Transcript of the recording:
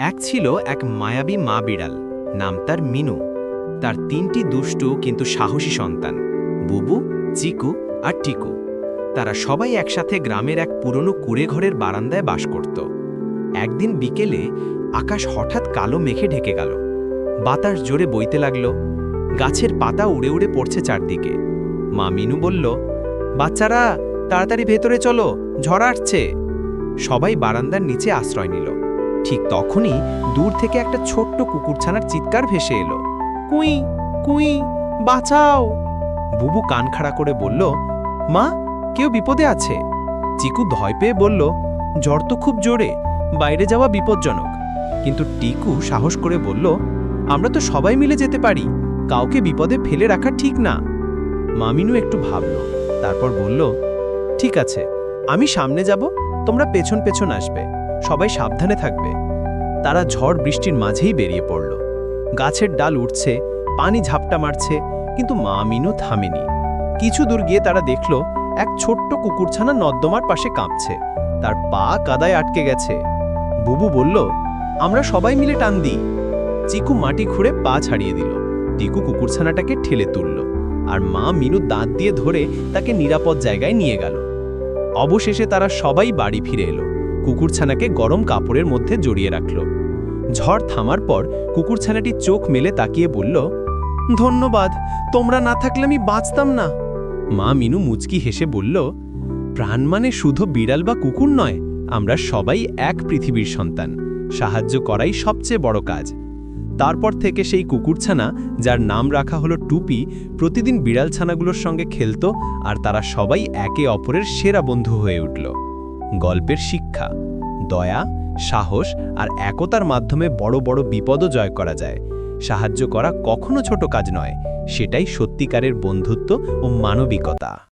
এক ছিল এক মায়াবী মা বিড়াল, নাম তার মিনু। তার তিনটি দুষ্টু কিন্তু সাহসী সন্তান, বুবু, চিকু আর টিকু। তারা সবাই একসাথে গ্রামের এক পুরনো কুড়ে ঘরের বারান্দায় বাস করত। একদিন বিকেলে আকাশ হঠাৎ কালো মেঘে ঢেকে গেল। বাতাস জোরে বইতে লাগল। গাছের পাতা উড়ে উড়ে পড়ছে চারদিকে। মা মিনু বলল, বাচ্চারা, তাড়াতাড়ি ভেতরে চলো, ঝড় আসছে। সবাই বারান্দার নিচে আশ্রয় নিল। ঠিক তখনই দূর থেকে একটা ছোট্ট কুকুরছানার চিৎকার ভেসে এলো। কুই কুই, বাঁচাও! বুবু কান খাড়া করে বলল, মা, কেউ বিপদে আছে? চিকু ভয় পেয়ে বলল, জ্বর তো খুব জোরে, বাইরে যাওয়া বিপজ্জনক। কিন্তু টিকু সাহস করে বলল, আমরা তো সবাই মিলে যেতে পারি, কাউকে বিপদে ফেলে রাখা ঠিক না। মামিনু একটু ভাবল, তারপর বলল, ঠিক আছে, আমি সামনে যাব, তোমরা পেছন পেছন আসবে। সবাই সাবধানে থাকবে। তারা ঝড় বৃষ্টির মাঝেই বেরিয়ে পড়ল। গাছের ডাল উঠছে, পানি ঝাপটা মারছে, কিন্তু মা মিনু থামেনি। কিছু দূর গিয়ে তারা দেখল, এক ছোট্ট কুকুরছানা নর্দমার পাশে কাঁপছে। তার পা কাদায় আটকে গেছে। বুবু বলল, আমরা সবাই মিলে টান দিই। চিকু মাটি খুঁড়ে পা ছাড়িয়ে দিল। টিকু কুকুরছানাটাকে ঠেলে তুলল। আর মা মিনু দাঁত দিয়ে ধরে তাকে নিরাপদ জায়গায় নিয়ে গেল। অবশেষে তারা সবাই বাড়ি ফিরে এলো। কুকুরছানাকে গরম কাপড়ের মধ্যে জড়িয়ে রাখল। ঝড় থামার পর কুকুরছানাটি চোখ মেলে তাকিয়ে বলল, ধন্যবাদ, তোমরা না থাকলে আমি বাঁচতাম না। মা মিনু মুচকি হেসে বলল, প্রাণ মানে শুধু বিড়াল বা কুকুর নয়, আমরা সবাই এক পৃথিবীর সন্তান, সাহায্য করাই সবচেয়ে বড় কাজ। তারপর থেকে সেই কুকুরছানা, যার নাম রাখা হলো টুপি, প্রতিদিন বিড়াল ছানাগুলোর সঙ্গে খেলত আর তারা সবাই একে অপরের সেরা বন্ধু হয়ে উঠল। গল্পের শিক্ষা। দয়া, সাহস আর একতার মাধ্যমে বড় বড় বিপদও জয় করা যায়। সাহায্য করা কখনো ছোট কাজ নয়, সেটাই সত্যিকারের বন্ধুত্ব ও মানবিকতা।